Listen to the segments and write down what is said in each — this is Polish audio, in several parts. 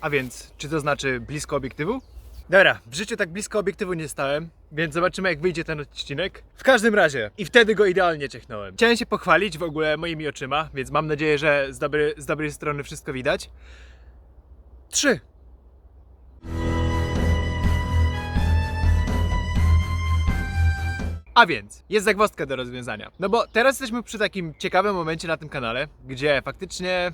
A więc, czy to znaczy blisko obiektywu? Dobra, w życiu tak blisko obiektywu nie stałem, więc zobaczymy jak wyjdzie ten odcinek. W każdym razie, i wtedy go idealnie ciechnąłem. Chciałem się pochwalić w ogóle moimi oczyma, więc mam nadzieję, że z, dobry, z dobrej strony wszystko widać. Trzy. A więc, jest zagwozdka do rozwiązania. No bo teraz jesteśmy przy takim ciekawym momencie na tym kanale, gdzie faktycznie.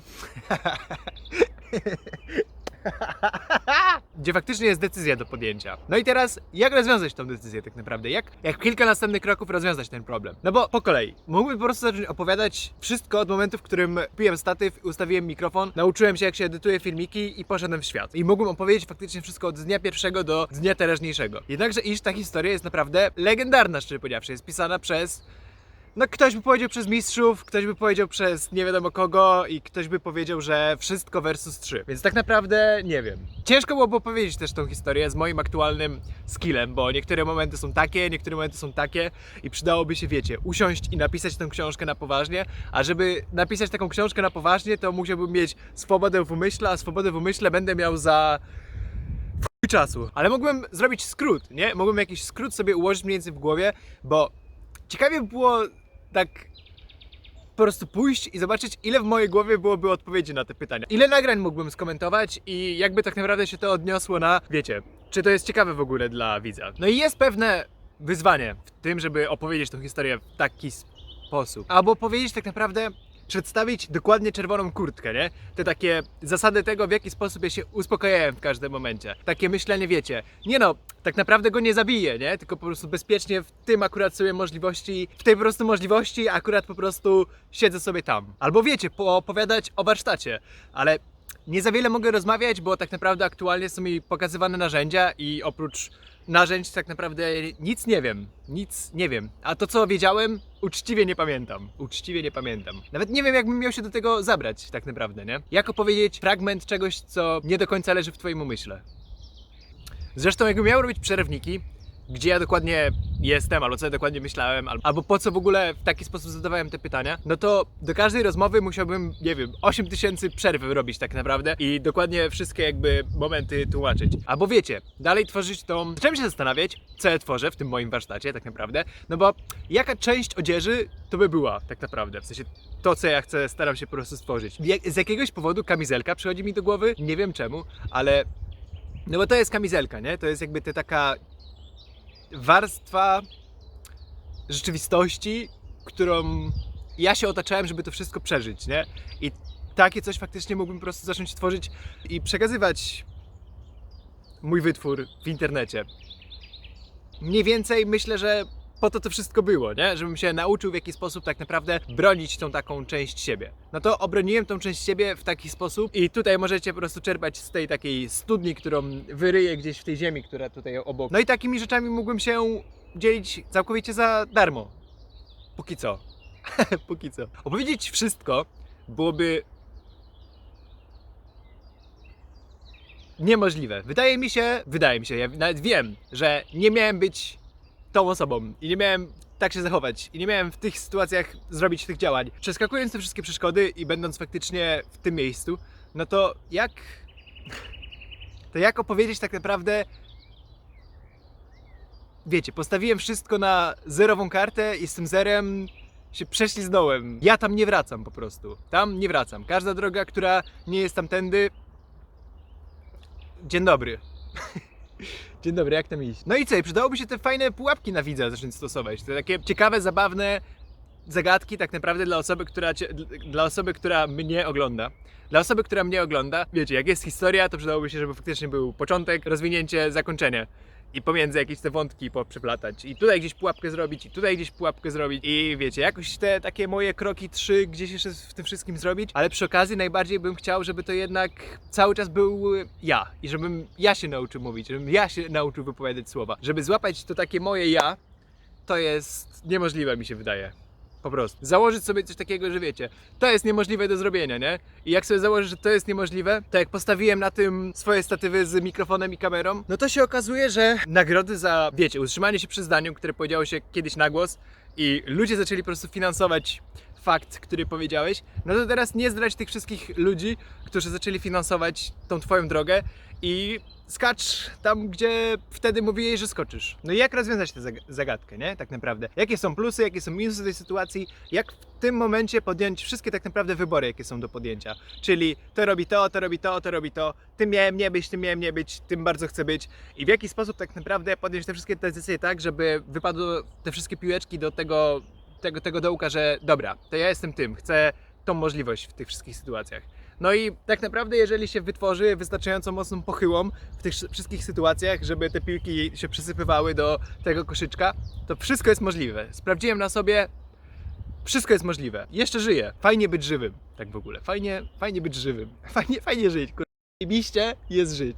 gdzie faktycznie jest decyzja do podjęcia. No i teraz, jak rozwiązać tą decyzję tak naprawdę? Jak, jak kilka następnych kroków rozwiązać ten problem? No bo po kolei, mógłbym po prostu zacząć opowiadać wszystko od momentu, w którym kupiłem statyw, ustawiłem mikrofon, nauczyłem się jak się edytuje filmiki i poszedłem w świat. I mógłbym opowiedzieć faktycznie wszystko od dnia pierwszego do dnia teraźniejszego. Jednakże iż ta historia jest naprawdę legendarna, szczerze powiedziawszy. Jest pisana przez no ktoś by powiedział przez mistrzów, ktoś by powiedział przez nie wiadomo kogo i ktoś by powiedział, że wszystko versus 3. Więc tak naprawdę nie wiem. Ciężko byłoby opowiedzieć też tą historię z moim aktualnym skillem, bo niektóre momenty są takie, niektóre momenty są takie i przydałoby się, wiecie, usiąść i napisać tę książkę na poważnie, a żeby napisać taką książkę na poważnie, to musiałbym mieć swobodę w umyśle, a swobodę w umyśle będę miał za czasu. Ale mógłbym zrobić skrót, nie? Mógłbym jakiś skrót sobie ułożyć mniej więcej w głowie, bo ciekawie by było tak po prostu pójść i zobaczyć, ile w mojej głowie byłoby odpowiedzi na te pytania. Ile nagrań mógłbym skomentować i jakby tak naprawdę się to odniosło na, wiecie, czy to jest ciekawe w ogóle dla widza. No i jest pewne wyzwanie w tym, żeby opowiedzieć tą historię w taki sposób. Albo powiedzieć tak naprawdę, przedstawić dokładnie czerwoną kurtkę, nie? Te takie zasady tego, w jaki sposób ja się uspokajałem w każdym momencie. Takie myślenie, wiecie, nie no, tak naprawdę go nie zabiję, nie? Tylko po prostu bezpiecznie w tym akurat sobie możliwości, w tej po prostu możliwości akurat po prostu siedzę sobie tam. Albo wiecie, poopowiadać o warsztacie, ale nie za wiele mogę rozmawiać, bo tak naprawdę aktualnie są mi pokazywane narzędzia i oprócz narzędzi tak naprawdę nic nie wiem. Nic nie wiem. A to co wiedziałem, uczciwie nie pamiętam. Uczciwie nie pamiętam. Nawet nie wiem, jakbym miał się do tego zabrać, tak naprawdę, nie? Jak opowiedzieć fragment czegoś, co nie do końca leży w Twoim umyśle. Zresztą, jakbym miał robić przerwniki, gdzie ja dokładnie jestem, albo co ja dokładnie myślałem, al- albo po co w ogóle w taki sposób zadawałem te pytania, no to do każdej rozmowy musiałbym, nie wiem, 8000 przerw robić tak naprawdę i dokładnie wszystkie jakby momenty tłumaczyć. Albo wiecie, dalej tworzyć tą... Zacząłem się zastanawiać, co ja tworzę w tym moim warsztacie tak naprawdę, no bo jaka część odzieży to by była tak naprawdę, w sensie to, co ja chcę, staram się po prostu stworzyć. Z jakiegoś powodu kamizelka przychodzi mi do głowy, nie wiem czemu, ale... No bo to jest kamizelka, nie? To jest jakby ta taka warstwa rzeczywistości, którą ja się otaczałem, żeby to wszystko przeżyć, nie? I takie coś faktycznie mógłbym po prostu zacząć tworzyć i przekazywać mój wytwór w internecie. Mniej więcej myślę, że po to to wszystko było, nie? Żebym się nauczył w jaki sposób tak naprawdę bronić tą taką część siebie. No to obroniłem tą część siebie w taki sposób i tutaj możecie po prostu czerpać z tej takiej studni, którą wyryję gdzieś w tej ziemi, która tutaj obok. No i takimi rzeczami mógłbym się dzielić całkowicie za darmo. Póki co. Póki co. Opowiedzieć wszystko byłoby niemożliwe. Wydaje mi się, wydaje mi się, ja nawet wiem, że nie miałem być tą osobą i nie miałem tak się zachować i nie miałem w tych sytuacjach zrobić tych działań. Przeskakując te wszystkie przeszkody i będąc faktycznie w tym miejscu, no to jak to jak opowiedzieć tak naprawdę wiecie, postawiłem wszystko na zerową kartę i z tym zerem się prześliznąłem. Ja tam nie wracam po prostu. Tam nie wracam. Każda droga, która nie jest tamtędy Dzień dobry. Dzień dobry, jak tam iść? No i co, przydałoby się te fajne pułapki na widza zacząć stosować. Te takie ciekawe, zabawne zagadki tak naprawdę dla osoby, która cię, dla osoby, która mnie ogląda. Dla osoby, która mnie ogląda, wiecie, jak jest historia, to przydałoby się, żeby faktycznie był początek, rozwinięcie, zakończenie. I pomiędzy jakieś te wątki poprzeplatać. I tutaj gdzieś pułapkę zrobić, i tutaj gdzieś pułapkę zrobić. I wiecie, jakoś te takie moje kroki trzy gdzieś jeszcze w tym wszystkim zrobić. Ale przy okazji najbardziej bym chciał, żeby to jednak cały czas był ja. I żebym ja się nauczył mówić, żebym ja się nauczył wypowiadać słowa. Żeby złapać to takie moje ja, to jest niemożliwe mi się wydaje. Po prostu. Założyć sobie coś takiego, że wiecie, to jest niemożliwe do zrobienia, nie? I jak sobie założę, że to jest niemożliwe, to jak postawiłem na tym swoje statywy z mikrofonem i kamerą, no to się okazuje, że nagrody za, wiecie, utrzymanie się przy zdaniu, które powiedziało się kiedyś na głos i ludzie zaczęli po prostu finansować fakt, który powiedziałeś, no to teraz nie zdradź tych wszystkich ludzi, którzy zaczęli finansować tą twoją drogę i skacz tam, gdzie wtedy mówiłeś, że skoczysz. No i jak rozwiązać tę zag- zagadkę, nie? Tak naprawdę. Jakie są plusy, jakie są minusy tej sytuacji, jak w tym momencie podjąć wszystkie tak naprawdę wybory, jakie są do podjęcia. Czyli to robi to, to robi to, to robi to, tym miałem nie być, tym miałem nie być, tym bardzo chcę być. I w jaki sposób tak naprawdę podjąć te wszystkie decyzje tak, żeby wypadły te wszystkie piłeczki do tego, tego, tego dołka, że dobra, to ja jestem tym, chcę tą możliwość w tych wszystkich sytuacjach. No i tak naprawdę, jeżeli się wytworzy wystarczająco mocną pochyłą w tych wszystkich sytuacjach, żeby te piłki się przesypywały do tego koszyczka, to wszystko jest możliwe. Sprawdziłem na sobie, wszystko jest możliwe. Jeszcze żyję. Fajnie być żywym. Tak w ogóle. Fajnie, fajnie być żywym. Fajnie, fajnie żyć. Kur... Miście jest żyć.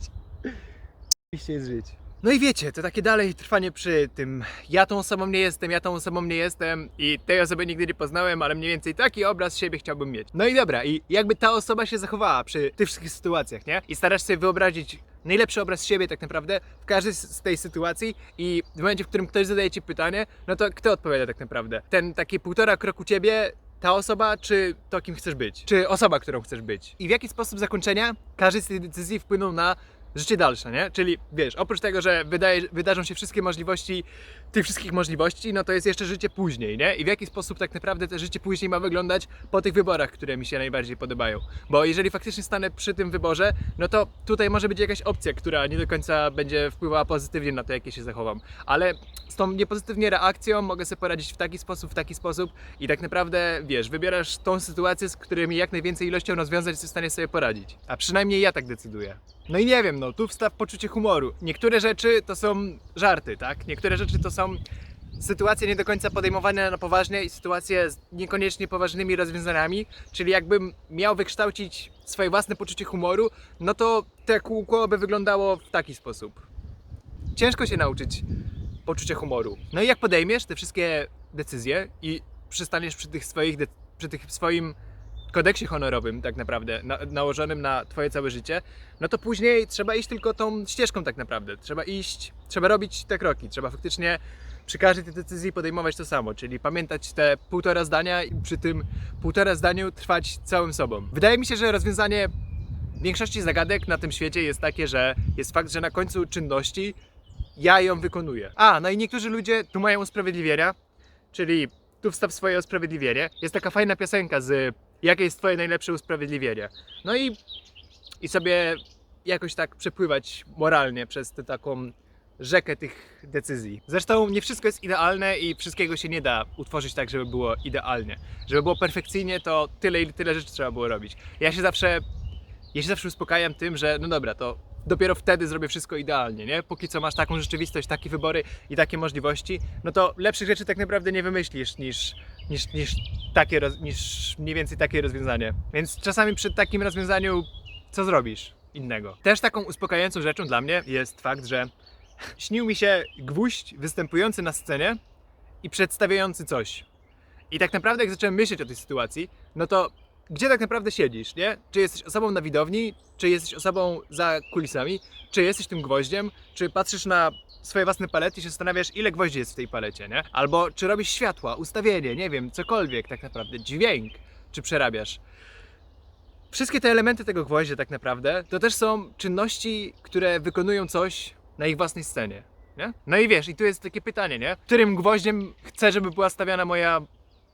Miście jest żyć. No i wiecie, to takie dalej trwanie przy tym ja tą osobą nie jestem, ja tą osobą nie jestem i tej osoby nigdy nie poznałem, ale mniej więcej taki obraz siebie chciałbym mieć. No i dobra, i jakby ta osoba się zachowała przy tych wszystkich sytuacjach, nie? I starasz sobie wyobrazić najlepszy obraz siebie tak naprawdę w każdej z z tej sytuacji i w momencie, w którym ktoś zadaje ci pytanie, no to kto odpowiada tak naprawdę? Ten taki półtora kroku ciebie ta osoba, czy to, kim chcesz być? Czy osoba, którą chcesz być? I w jaki sposób zakończenia każdej z tych decyzji wpłyną na życie dalsze, nie? Czyli wiesz, oprócz tego, że wydaje, wydarzą się wszystkie możliwości, tych wszystkich możliwości, no to jest jeszcze życie później, nie? I w jaki sposób tak naprawdę to życie później ma wyglądać po tych wyborach, które mi się najbardziej podobają. Bo jeżeli faktycznie stanę przy tym wyborze, no to tutaj może być jakaś opcja, która nie do końca będzie wpływała pozytywnie na to, jak ja się zachowam. Ale z tą niepozytywnie reakcją mogę sobie poradzić w taki sposób, w taki sposób i tak naprawdę, wiesz, wybierasz tą sytuację, z którymi jak najwięcej ilością rozwiązań jesteś w stanie sobie poradzić. A przynajmniej ja tak decyduję. No i nie wiem, no tu wstaw poczucie humoru. Niektóre rzeczy to są żarty, tak? Niektóre rzeczy to są sytuacje nie do końca podejmowane na poważnie i sytuacje z niekoniecznie poważnymi rozwiązaniami, czyli jakbym miał wykształcić swoje własne poczucie humoru, no to te kółko by wyglądało w taki sposób. Ciężko się nauczyć poczucia humoru. No i jak podejmiesz te wszystkie decyzje i przystaniesz przy tych swoich, przy tych swoim kodeksie honorowym tak naprawdę, na, nałożonym na twoje całe życie, no to później trzeba iść tylko tą ścieżką tak naprawdę. Trzeba iść, trzeba robić te kroki, trzeba faktycznie przy każdej tej decyzji podejmować to samo, czyli pamiętać te półtora zdania i przy tym półtora zdaniu trwać całym sobą. Wydaje mi się, że rozwiązanie większości zagadek na tym świecie jest takie, że jest fakt, że na końcu czynności ja ją wykonuję. A, no i niektórzy ludzie tu mają usprawiedliwienia, czyli tu wstaw swoje usprawiedliwienie. Jest taka fajna piosenka z jakie jest twoje najlepsze usprawiedliwienie. No i, i sobie jakoś tak przepływać moralnie przez tę taką rzekę tych decyzji. Zresztą nie wszystko jest idealne i wszystkiego się nie da utworzyć tak, żeby było idealnie. Żeby było perfekcyjnie, to tyle i tyle rzeczy trzeba było robić. Ja się zawsze, ja się zawsze uspokajam tym, że no dobra, to dopiero wtedy zrobię wszystko idealnie, nie? Póki co masz taką rzeczywistość, takie wybory i takie możliwości, no to lepszych rzeczy tak naprawdę nie wymyślisz niż, niż, niż, takie, niż mniej więcej takie rozwiązanie. Więc czasami przy takim rozwiązaniu co zrobisz innego? Też taką uspokajającą rzeczą dla mnie jest fakt, że śnił mi się gwóźdź występujący na scenie i przedstawiający coś. I tak naprawdę jak zacząłem myśleć o tej sytuacji, no to gdzie tak naprawdę siedzisz, nie? Czy jesteś osobą na widowni, czy jesteś osobą za kulisami, czy jesteś tym gwoździem, czy patrzysz na swoje własne palety i się zastanawiasz, ile gwoździ jest w tej palecie, nie? Albo czy robisz światła, ustawienie, nie wiem, cokolwiek tak naprawdę, dźwięk, czy przerabiasz. Wszystkie te elementy tego gwoździa tak naprawdę to też są czynności, które wykonują coś na ich własnej scenie. Nie? No i wiesz, i tu jest takie pytanie, nie? Którym gwoździem chcę, żeby była stawiana moja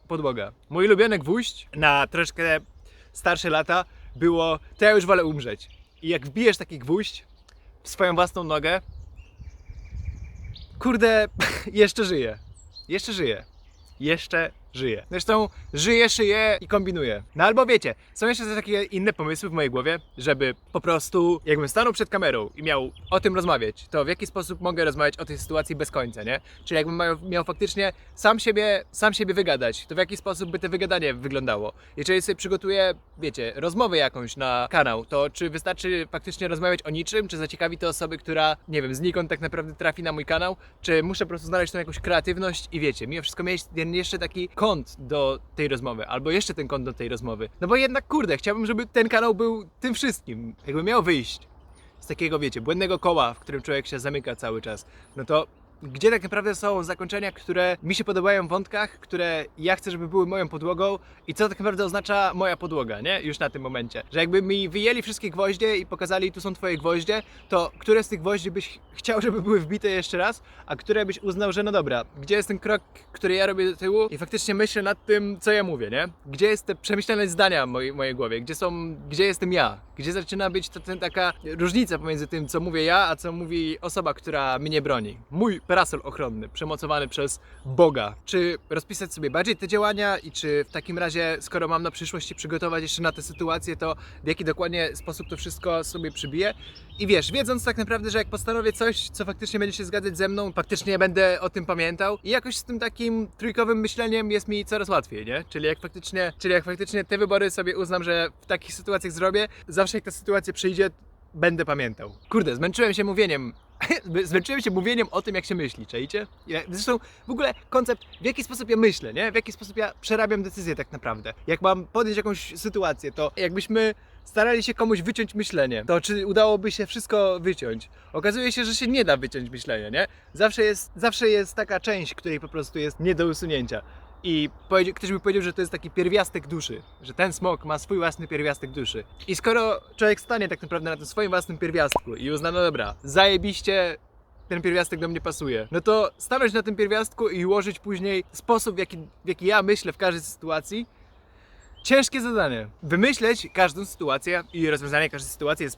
podłoga? Mój ulubiony gwóźdź na troszkę starsze lata było to ja już wolę umrzeć. I jak wbijesz taki gwóźdź w swoją własną nogę, kurde, jeszcze żyję. Jeszcze żyję. Jeszcze żyję. Zresztą żyję, szyję i kombinuję. No albo wiecie, są jeszcze takie inne pomysły w mojej głowie, żeby po prostu, jakbym stanął przed kamerą i miał o tym rozmawiać, to w jaki sposób mogę rozmawiać o tej sytuacji bez końca, nie? Czyli jakbym miał, miał faktycznie sam siebie, sam siebie wygadać, to w jaki sposób by to wygadanie wyglądało? Jeżeli sobie przygotuję, wiecie, rozmowę jakąś na kanał, to czy wystarczy faktycznie rozmawiać o niczym, czy zaciekawi to osoby, która, nie wiem, znikąd tak naprawdę trafi na mój kanał, czy muszę po prostu znaleźć tą jakąś kreatywność i wiecie, mimo wszystko mieć jeszcze taki kąt do tej rozmowy, albo jeszcze ten kąt do tej rozmowy. No bo jednak, kurde, chciałbym, żeby ten kanał był tym wszystkim, jakby miał wyjść z takiego, wiecie, błędnego koła, w którym człowiek się zamyka cały czas, no to gdzie tak naprawdę są zakończenia, które mi się podobają w wątkach, które ja chcę, żeby były moją podłogą i co tak naprawdę oznacza moja podłoga, nie? Już na tym momencie. Że jakby mi wyjęli wszystkie gwoździe i pokazali, tu są twoje gwoździe, to które z tych gwoździ byś chciał, żeby były wbite jeszcze raz, a które byś uznał, że no dobra, gdzie jest ten krok, który ja robię do tyłu i faktycznie myślę nad tym, co ja mówię, nie? Gdzie jest te przemyślane zdania w mojej, mojej głowie, gdzie są, gdzie jestem ja, gdzie zaczyna być to, ten, taka różnica pomiędzy tym, co mówię ja, a co mówi osoba, która mnie broni. Mój parasol ochronny, przemocowany przez Boga. Czy rozpisać sobie bardziej te działania i czy w takim razie, skoro mam na przyszłość się przygotować jeszcze na tę sytuację, to w jaki dokładnie sposób to wszystko sobie przybiję? I wiesz, wiedząc tak naprawdę, że jak postanowię coś, co faktycznie będzie się zgadzać ze mną, faktycznie będę o tym pamiętał i jakoś z tym takim trójkowym myśleniem jest mi coraz łatwiej, nie? Czyli jak faktycznie, czyli jak faktycznie te wybory sobie uznam, że w takich sytuacjach zrobię, zawsze jak ta sytuacja przyjdzie, będę pamiętał. Kurde, zmęczyłem się mówieniem. Zmęczyłem się mówieniem o tym, jak się myśli, czajcie? Zresztą w ogóle koncept, w jaki sposób ja myślę, nie? W jaki sposób ja przerabiam decyzję tak naprawdę. Jak mam podjąć jakąś sytuację, to jakbyśmy starali się komuś wyciąć myślenie, to czy udałoby się wszystko wyciąć? Okazuje się, że się nie da wyciąć myślenia, nie? Zawsze jest, zawsze jest taka część, której po prostu jest nie do usunięcia. I ktoś by powiedział, że to jest taki pierwiastek duszy, że ten smok ma swój własny pierwiastek duszy. I skoro człowiek stanie tak naprawdę na tym swoim własnym pierwiastku i uzna, no dobra, zajebiście ten pierwiastek do mnie pasuje, no to stanąć na tym pierwiastku i ułożyć później sposób, w jaki, w jaki ja myślę w każdej sytuacji, ciężkie zadanie. Wymyśleć każdą sytuację i rozwiązanie każdej sytuacji jest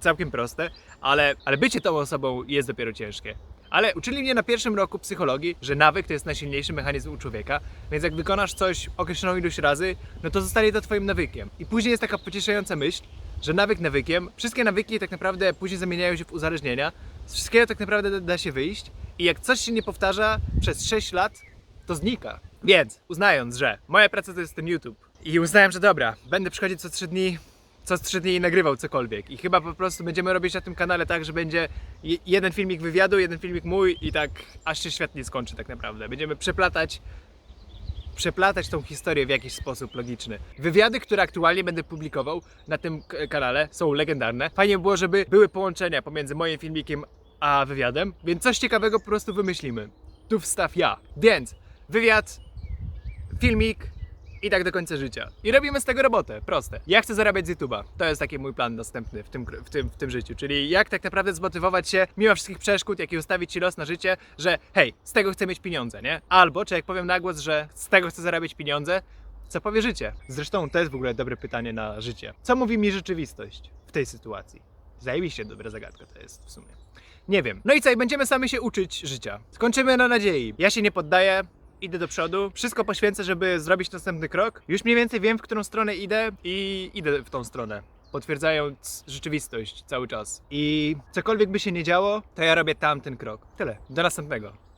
całkiem proste, ale, ale bycie tą osobą jest dopiero ciężkie. Ale uczyli mnie na pierwszym roku psychologii, że nawyk to jest najsilniejszy mechanizm u człowieka, więc jak wykonasz coś określoną ilość razy, no to zostanie to twoim nawykiem. I później jest taka pocieszająca myśl, że nawyk nawykiem, wszystkie nawyki tak naprawdę później zamieniają się w uzależnienia, z wszystkiego tak naprawdę da- się wyjść i jak coś się nie powtarza przez 6 lat, to znika. Więc uznając, że moja praca to jest ten YouTube i uznałem, że dobra, będę przychodzić co 3 dni, co z trzy dni nagrywał cokolwiek. I chyba po prostu będziemy robić na tym kanale tak, że będzie je- jeden filmik wywiadu, jeden filmik mój i tak aż się świat nie skończy tak naprawdę. Będziemy przeplatać przeplatać tą historię w jakiś sposób logiczny. Wywiady, które aktualnie będę publikował na tym kanale są legendarne. Fajnie by było, żeby były połączenia pomiędzy moim filmikiem a wywiadem, więc coś ciekawego po prostu wymyślimy. Tu wstaw ja. Więc wywiad, filmik i tak do końca życia. I robimy z tego robotę, proste. Ja chcę zarabiać z YouTube'a. To jest taki mój plan następny w tym, w, tym, w tym życiu. Czyli jak tak naprawdę zmotywować się, mimo wszystkich przeszkód, jak i ustawić ci los na życie, że hej, z tego chcę mieć pieniądze, nie? Albo, czy jak powiem na głos, że z tego chcę zarabiać pieniądze, co powie życie? Zresztą to jest w ogóle dobre pytanie na życie. Co mówi mi rzeczywistość w tej sytuacji? Zajebiście dobra zagadka to jest w sumie. Nie wiem. No i co, i będziemy sami się uczyć życia. Skończymy na nadziei. Ja się nie poddaję, idę do przodu, wszystko poświęcę, żeby zrobić następny krok. Już mniej więcej wiem, w którą stronę idę i idę w tą stronę. Potwierdzając rzeczywistość cały czas. I cokolwiek by się nie działo, to ja robię tamten krok. Tyle. Do następnego.